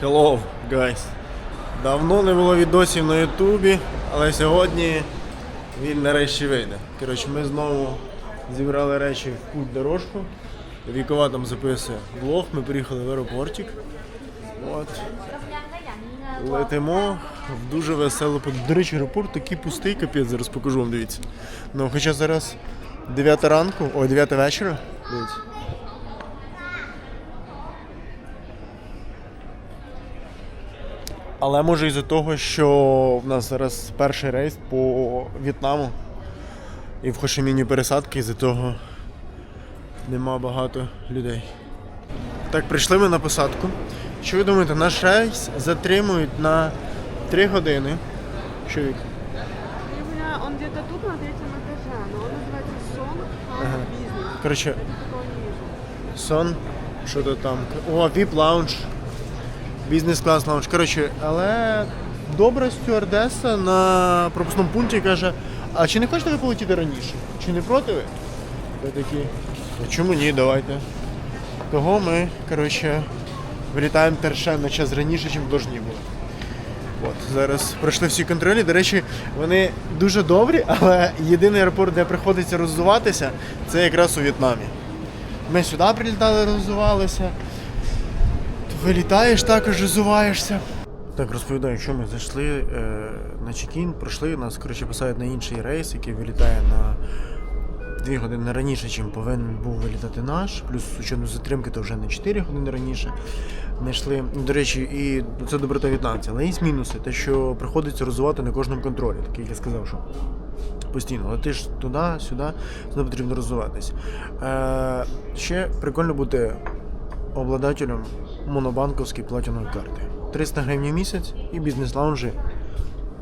Hello, guys. Давно не було відосів на Ютубі, але сьогодні він нарешті вийде. Коротше, ми знову зібрали речі в путь дорожку. Вікова там записує влог, ми приїхали в аеропортик. От. Летимо в дуже веселу. До речі, аеропорт такий пустий, капець, зараз покажу вам, дивіться. Ну, хоча зараз 9 ранку, ой, 9 вечора. Дивіться. Але може із-за того, що в нас зараз перший рейс по В'єтнаму. І в Хошиміні пересадки, із-за того нема багато людей. Так, прийшли ми на посадку. Що ви думаєте, наш рейс затримують на 3 години. Що Вік? У он где-то тут на третьем этаже, но он называется Сон Ага. Бизнес. Не вижу. сон, що то там. О, VIP лаунж. Бізнес-клас лаунж. Коротше, але добра стюардеса на пропускному пункті каже: а чи не хочете ви полетіти раніше? Чи не проти ви? Ви такі. А чому ні, давайте. Того ми, коротше, вилітаємо терше на час раніше, ніж повинні були. От, зараз пройшли всі контролі. До речі, вони дуже добрі, але єдиний аеропорт, де приходиться роззуватися, це якраз у В'єтнамі. Ми сюди прилітали, роззувалися. Вилітаєш також, роззуваєшся. Так, розповідаю, що ми зайшли е, на чекін, пройшли, нас коротше посадять на інший рейс, який вилітає на 2 години раніше, ніж повинен був вилітати наш. Плюс з учетом затримки, то вже на 4 години раніше. Знайшли, до речі, і це доброта в'єтнамця. Але є мінуси, те, що приходиться розвивати на кожному контролі, так як я сказав, що постійно летиш туди, сюди, туди потрібно розвиватись. Е, ще прикольно бути обладателем монобанковської платінової карти. 300 гривень в місяць і бізнес-лаунжі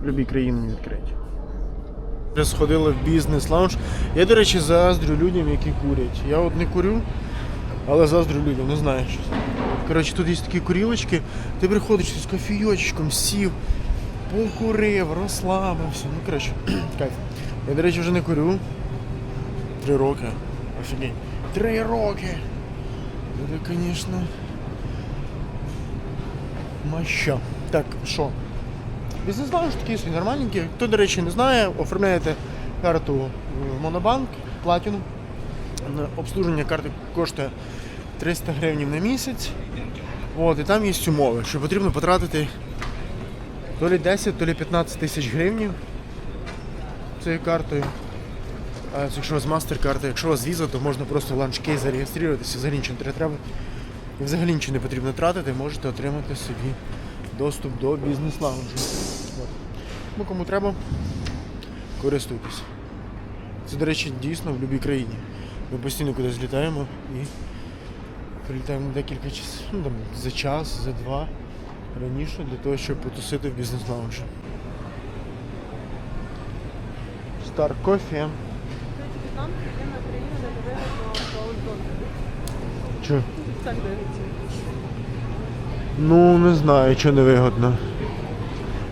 в будь-якій країні відкриті. Сходили в бізнес-лаунж. Я, до речі, заздрю людям, які курять. Я от не курю, але заздрю людям, не знаю що. Коротше, тут є такі курілочки, ти приходиш з кофійочком, сів, покурив, розслабився. Ну, коротше, кайф. Я, до речі, вже не курю. Три роки. Офігеть. Три роки! Це, звісно. Маща. Так, що? Бізнес-лаунж такий собі нормальненький. Хто, до речі, не знає, оформляєте карту в Монобанк, платіну. Обслуження карти коштує 300 гривень на місяць. От, і там є умови, що потрібно потратити то лі 10, то лі 15 тисяч гривень цією картою. Якщо у вас мастер-карта, якщо у вас віза, то можна просто ланчкей зареєструватися, взагалі нічого не треба. І взагалі нічого не потрібно тратити, можете отримати собі доступ до бізнес-лаунжу. Ну, кому треба, користуйтесь. Це, до речі, дійсно в будь-якій країні. Ми постійно кудись літаємо і прилітаємо декілька часів, ну, там, за час, за два раніше для того, щоб потусити в бізнес-лаунжі. Star Coffee. Офигенная країна. Чо? Так дивиться. Ну, не знаю, що не вигодно.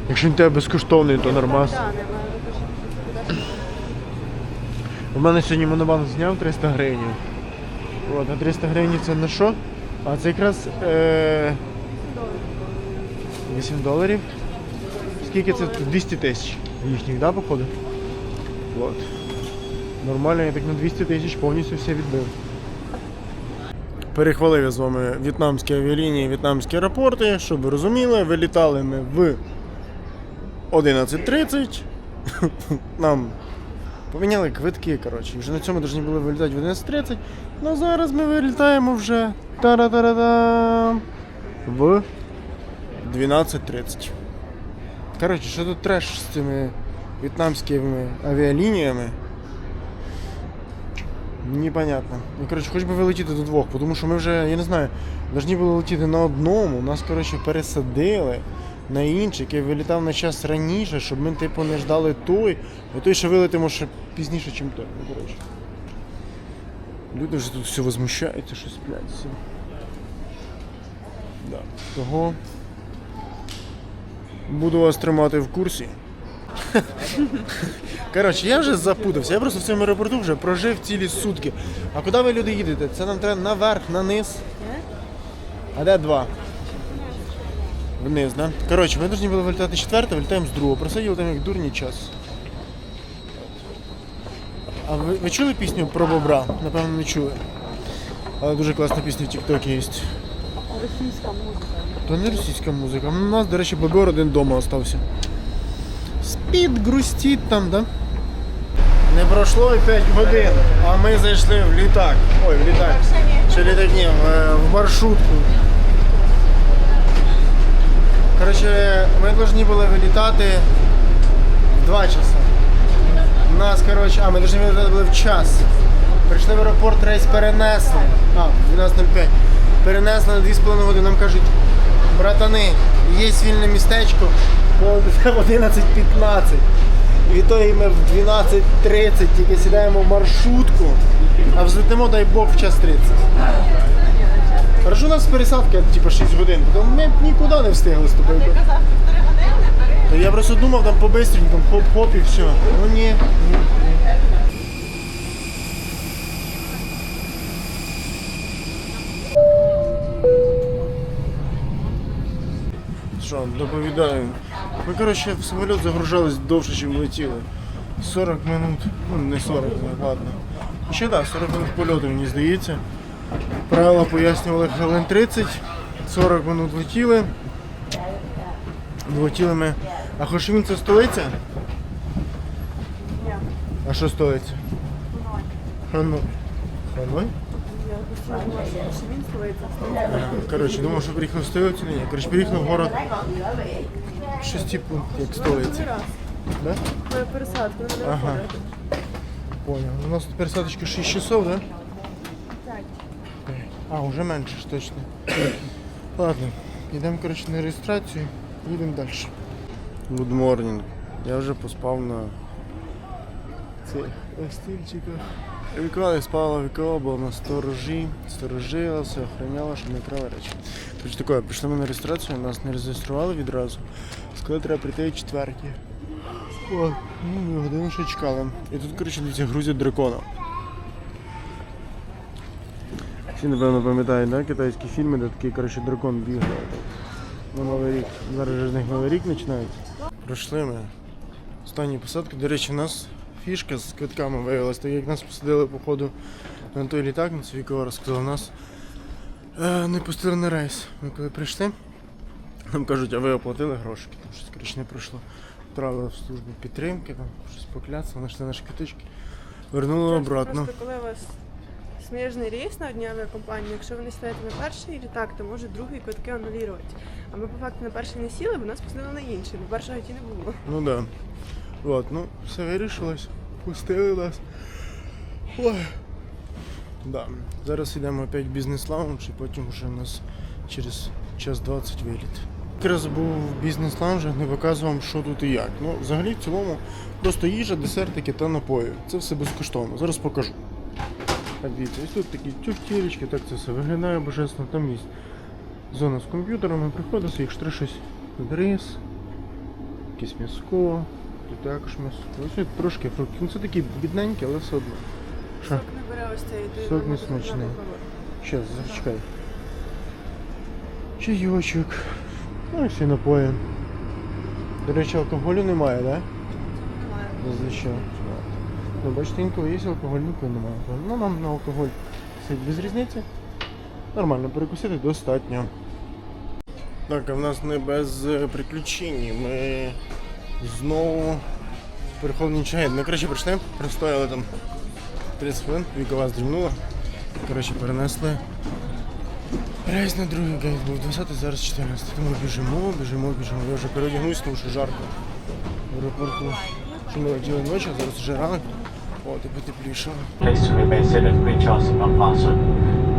Якщо він тебе безкоштовний, то нормас. У мене сьогодні монобанк зняв 300 гривень. От, а 300 гривень це на що? А це якраз е, 8 доларів. Скільки це? 200 тисяч їхніх, да, походу? От. Нормально, я так на 200 тисяч повністю все відбив. Перехвалив я з вами в'єтнамські авіалінії, в'єтнамські аеропорти, щоб ви розуміли, вилітали ми в 11.30. Нам поміняли квитки, коротше. Вже на цьому повинні були вилітати в 11.30. Ну зараз ми вилітаємо вже та-да-да-да-дам, в 12.30. Коротше, що тут треш з цими в'єтнамськими авіалініями? Непонятно. Ну, коротше, хоч би вилетіти до двох, тому що ми вже, я не знаю, повинні були летіти на одному, нас, коротше, пересадили на інший, який вилітав на час раніше, щоб ми, типу, не ждали той, а той, що вилетимо ще пізніше, ніж той. Ну, коротше. Люди вже тут все возмущаються, щось блядь, все. Да. Того буду вас тримати в курсі. Коротше, я вже запутався. Я просто в цьому аеропорту вже прожив цілі сутки. А куди ви люди їдете? Це нам треба наверх, на низ. А де два? Вниз, да? Коротше, ми повинні були вилітати четверте, вилітаємо з другого. Просиділи там як дурні час. А ви, ви чули пісню про бобра? Напевно, не чули. Але дуже класна пісня в Тіктокі є. Російська музика. То не російська музика. У нас, до речі, бобер один вдома остався. Спить, грустить там, да? Не пройшло і 5 годин, а ми зайшли в літак. Ой, в літак. Чи літак ні, в, маршрутку. Коротше, ми повинні були вилітати в 2 часа. Нас, коротше, а ми повинні вилітати були в час. Прийшли в аеропорт, рейс перенесли. А, в 12.05. Перенесли на 2,5 години. Нам кажуть, братани, є вільне містечко по 11.15. І то і ми в 12.30 тільки сідаємо в маршрутку, а взлетимо, дай Бог, в час 30. Хорошо, у нас пересадка типу 6 годин, то ми б нікуди не встигли з тобою. Та я просто думав там по-бистренькому, хоп-хоп і все. Ну ні. Що, доповідаю. Ми, коротше, в самоліт загружались довше, ніж летіли. 40 минут. Ну, не 40, не ладно. Ще так, 40 минут польоту, мені здається. Правила пояснювали хвилин 30, 40 минут летіли. Летіли ми. А Хошимін це столиця? А що столиця? Ханой. Ханой? Коротше, думав, що приїхав в столицю, ні. Коротше, приїхав в город. Щось типу, як раз. Да? Твоя пересадка, не треба Ага. Понял. У нас тут пересадочка 6 часов, да? Так. А, вже менше ж точно. Ладно, йдемо коротше на реєстрацію, їдемо далі. Good morning. Я вже поспав на цих стільчиках. Вікова спала Вікова, була на сторожі, сторожила, все охороняла, щоб не крали речі. Тож таке, прийшли ми на реєстрацію, нас не реєстрували відразу. Сказали, треба прийти о четвертій. О, ну, годину ще чекали. І тут, коротше, дивіться, грузять дракона. Всі, напевно, пам'ятають, да, китайські фільми, де такий, коротше, дракон бігає. На Новий рік. Зараз же з них Новий рік починається. Пройшли ми. Останні посадки. До речі, у нас фішка з квитками виявилася, так як нас посадили, походу, на той літак, на свій розказав, нас е, не пустили на рейс. Ми коли прийшли, нам кажуть, а ви оплатили грошики, там щось коротше не пройшло. Відправили в службу підтримки, там щось покляцали, знайшли наші квиточки, вернули обратно. Просто коли у вас сміжний рейс на одній авіакомпанії, якщо ви не сідаєте на перший літак, то може другий квитки анулювати. А ми по факту на перший не сіли, бо нас посадили на інший, бо першого ті не було. Ну да. Вот, ну, все вирішилось. Пустили нас. Ой. Да. Зараз йдемо опять в бізнес-лаунж і потім вже у нас через час 20 виліт. Якраз був в бізнес-лаунжах, не показував, що тут і як. Ну, взагалі, в цілому, просто їжа, десертики та напої. Це все безкоштовно. Зараз покажу. Так, дивіться, ось тут такі тюфтілечки, так це все виглядає божественно. Там є зона з комп'ютерами, приходиться, якщо щось рис, якесь м'яско, тут також м'ясо. Ось трошки фруктів. Ну це такі бідненькі, але все одно. Що? Сок не бере ось цей ти Сок не смачний. Щас, зачекай. Чайочок. Ну і всі напої. До речі, алкоголю немає, так? Да? Немає. Зазвичай. Ну, бачите, інколи є алкоголь, інколи немає. Ну, нам на алкоголь сидить без різниці. Нормально, перекусити достатньо. Так, а в нас не без е, приключень. Ми знову переходний чай. Ми коротше прийшли, простояли там 30 хвилин, вікова здрімнула. Коротше, перенесли. Рейс на другий гейт був 20, зараз 14. Тому біжимо, біжимо, біжимо. Я вже переодягнусь, тому що жарко в аеропорту. Що ми летіли ночі, а зараз вже ранок. О, і потеплішало. Please remain seated with your seatbelt fastened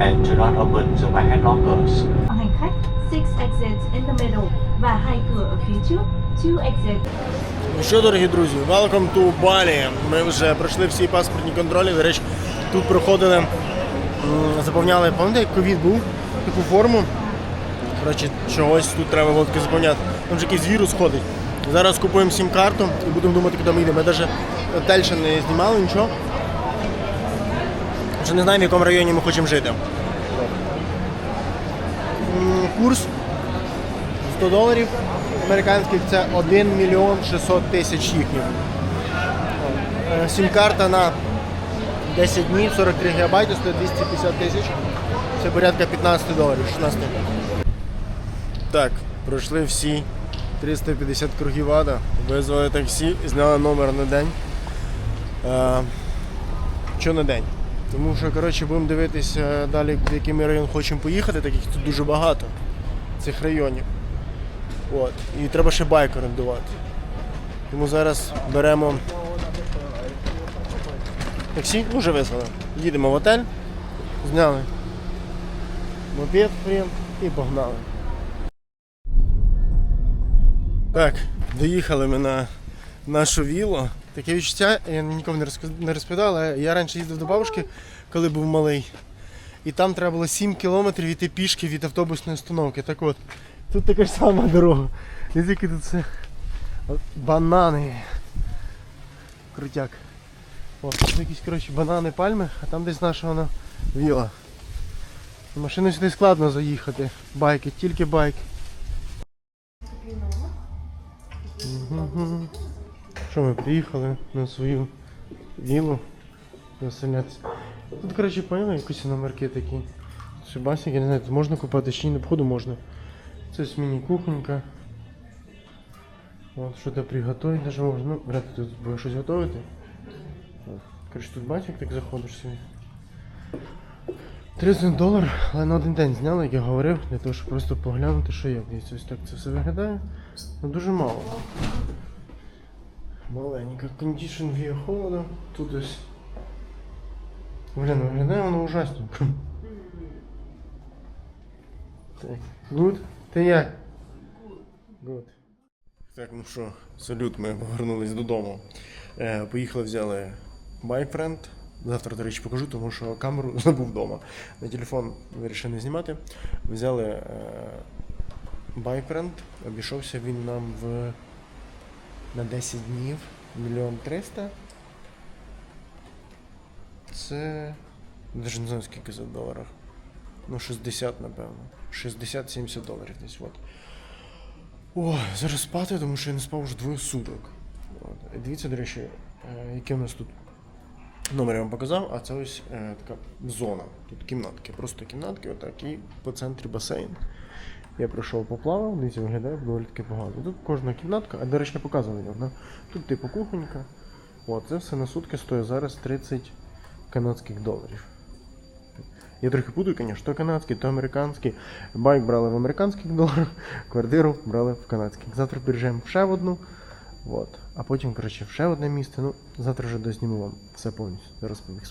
and do not open the right-hand lockers. hành khách, six exits in the middle và hai cửa ở phía trước, Ну що, дорогі друзі, welcome to Bali. Ми вже пройшли всі паспортні контролі. До речі, тут проходили, заповняли, пам'ятаєте, як ковід був, таку форму. Коротше, чогось тут треба таки заповняти. Там же якийсь вірус ходить. Зараз купуємо сім-карту і будемо думати, куди ми йдемо. Ми навіть готель ще не знімали, нічого. Вже не знаємо, в якому районі ми хочемо жити. Курс 100 доларів американських це 1 мільйон 600 тисяч їхніх. Е, Сім-карта на 10 днів, 43 гігабайти, стоїть 250 тисяч. Це порядка 15 доларів, 16. Так, пройшли всі 350 кругів ада, визвали таксі, зняли номер на день. Е, що на день? Тому що, коротше, будемо дивитися далі, в який ми район хочемо поїхати, так як тут дуже багато цих районів. От. І треба ще байк орендувати. Тому зараз беремо таксі, ну вже визвали. Їдемо в готель, зняли мопед фрем і погнали. Так, доїхали ми на нашу віллу. Таке відчуття, я нікому не розповідав, але я раніше їздив до бабушки, коли був малий. І там треба було 7 кілометрів йти пішки від автобусної установки. Так от, тут така ж сама дорога. Не тільки тут це банани. Крутяк. О, тут якісь коротше, банани, пальми, а там десь наша вона віла. На Машину сюди складно заїхати. Байки, тільки байки. Що ми приїхали на свою віллу заселятися. Тут, коротше, поняли, якісь номерки такі. Шибасик, не знаю, тут можна купати чи ні, походу можна. Це ось міні-кухонька. От, що-то приготувати даже можна. Ну, вряд ли тут буде щось готувати. От. Коротше, тут бачик так заходиш собі. 30 долар, але на один день зняли, як я говорив, для того, щоб просто поглянути, що є. Дивіться, ось так це все виглядає. Ну дуже мало. Маленька кондішн віє холода. Тут ось. Блін, виглядає воно ужасненько. Так. Гуд? Ти як? Гуд. Так, ну що, салют, ми повернулись додому. Е, поїхали, взяли байкфренд. Завтра, до речі, покажу, тому що камеру забув вдома. На телефон вирішив не знімати. Взяли е, байкфренд, обійшовся він нам в на 10 днів мільйон триста. Це. Навіть не знаю скільки за в доларах. Ну, 60, напевно. 60-70 доларів десь. От. О, зараз спати, тому що я не спав вже двоє суток. От. Дивіться, до речі, е, яке у нас тут номер я вам показав, а це ось е, така зона. Тут кімнатки, просто кімнатки, отак, і по центрі басейн. Я пройшов поплавав, дивіться, виглядає доволі таки погано. Тут кожна кімнатка, а до речі, не показували його. Да? Тут типу кухонька. От, це все на сутки стоїть зараз 30 канадських доларів. Я трохи путаю, звісно, то канадський, то американський. Байк брали в американських доларах, квартиру брали в канадських. Завтра переїжджаємо в ще в одну. От. А потім, коротше, в ще одне місце. Ну, завтра вже дозніму вам все повністю. Зараз побіг.